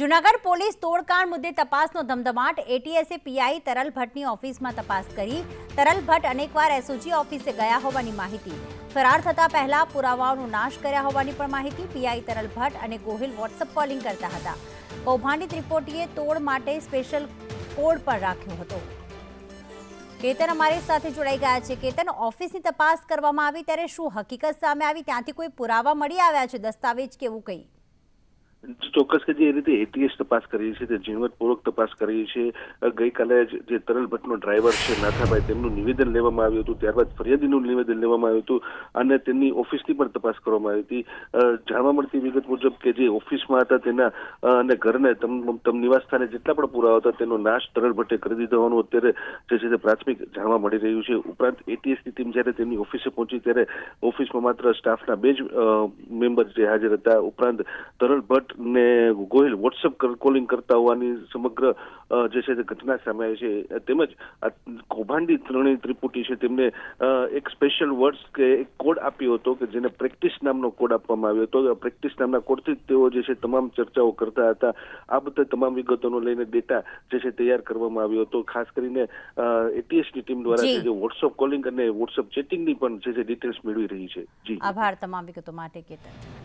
Junagadh police તોડકાણ મુદ્દે તપાસનો ધમધમાટ. એટીએસે પીઆઈ તરલ ભટ્ટની ઓફિસમાં તપાસ કરી. તરલ ભટ્ટ અનેકવાર એસઓજી ઓફિસે ગયા હોવાની માહિતી. ફરાર થતા પહેલા પુરાવાઓનો નાશ કર્યા હોવાની પણ માહિતી. પીઆઈ તરલ ભટ્ટ અને ગોહિલ વોટ્સઅપ કોલિંગ કરતા હતા. કૌભાંડી ત્રિપોટીએ તોડ માટે સ્પેશિયલ કોડ પણ રાખ્યો હતો. કેતન અમારી સાથે જોડાઈ ગયા છે. કેતન, ઓફિસની તપાસ કરવામાં આવી ત્યારે શું હકીકત સામે આવી? ત્યાંથી કોઈ પુરાવા મળી આવ્યા છે? દસ્તાવેજ કે એવું કંઈ? ચોક્કસ કે જે રીતે એટીએસ તપાસ કરી છે તે ઝીણવટપૂર્વક તપાસ કરી છે ગઈકાલે જ તરલ ભટ્ટનો ડ્રાઈવર છે, નાથાભાઈ, તેમનું નિવેદન લેવામાં આવ્યું હતું. ત્યારબાદ ફરિયાદીનું નિવેદન લેવામાં આવ્યું હતું અને તેમની ઓફિસની પણ તપાસ કરવામાં આવી હતી. જાણવા મળતી વિગત મુજબ કે જે ઓફિસમાં હતા તેના અને ઘરને તમ નિવાસ સ્થાને જેટલા પણ પુરાવા હતા, તેનો નાશ તરલ ભટ્ટે કરી દીધો. હોવાનું અત્યારે જે છે તે પ્રાથમિક જાણવા મળી રહ્યું છે. ઉપરાંત એટીએસની ટીમ જ્યારે તેમની ઓફિસે પહોંચી, ત્યારે ઓફિસમાં માત્ર સ્ટાફના બે જ મેમ્બર જે હાજર હતા. ઉપરાંત તરલ ભટ્ટ ને ગોહિલ વોટ્સઅપ કોલિંગ કરતા હોવાની સમગ્ર જે છે તે ઘટના સામે આવી છે. તેમજ આ કૌભાંડી ત્રણેય ત્રિપુટી છે તેમને એક સ્પેશિયલ વર્ડ્સ કે એક કોડ આપ્યો હતો કે જેને પ્રેક્ટિસ નામનો કોડ આપવામાં આવ્યો હતો. પ્રેક્ટિસ નામના કોડથી તેઓ જે છે તમામ ચર્ચાઓ કરતા હતા. આ બધા તમામ વિગતોનો લઈને ડેટા જે છે તૈયાર કરવામાં આવ્યો હતો. ખાસ કરીને એટીએસની ટીમ દ્વારા જે. વોટ્સઅપ કોલિંગ અને વોટ્સઅપ ચેટિંગની પણ જે છે ડિટેલ્સ મેળવી રહી છે. જી. આભાર તમામ વિગતો માટે કેતન.